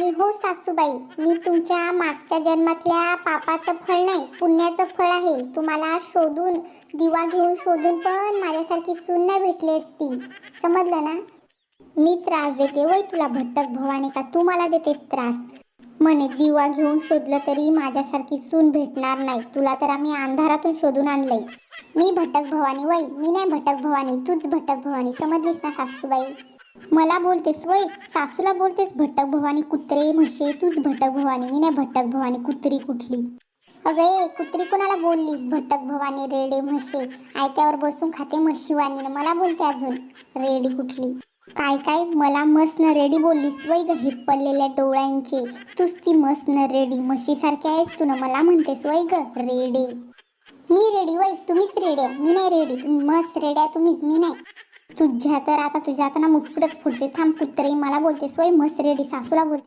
आणि हो सासूबाई मी तुमच्या मागच्या जन्मातल्या पापाचं फळ नाही पुण्याचं फळ आहे. तुम्हाला शोधून दिवा घेऊन शोधून पण माझ्यासारखी सून नाही भेटली असती. समजलं ना? मी त्रास देते वय तुला भट्टक भवानी का तू मला देतेस त्रास? म्हणे दिवा घेऊन शोधलं तरी माझ्यासारखी सून भेटणार नाही. तुला तर आम्ही अंधारातून शोधून आणलंय. मी भटक भवानी वय मी नाही भटक भवानी तूच भटक भवानी. समजलीस ना सासूबाई? मला बोलतेस वय. सासूला बोलतेस भटक भवानी कुत्रे म्हशे तूच भटक भवानी. मी नाही भटक भवानी कुत्री कुठली. अगे कुत्री कोणाला बोललीस? भटक भवानी रेडे म्हशे. आयत्यावर बसून खाते म्हशीवानी मला बोलते अजून रेडी कुठली? काय काय? मला मस्त रेडी बोललीस वय ग हिप्पलेल्या डोळ्यांचे. तूच ती मस्त रेडी म्हशीसारखी आहेस तू ना मला म्हणतेस वय ग रेडे. मी रेडी वय. तुम्हीच रेडे मी नाही रेडी. तुम्ही मस्त रेड्या तुम्हीच. मी नाही. तुझ्या तर आता तुझ्या आता ना मुस्कुटच फुटते. थांब कुत्रे मला बोलते सोय मस्त रेडी सासूला बोलते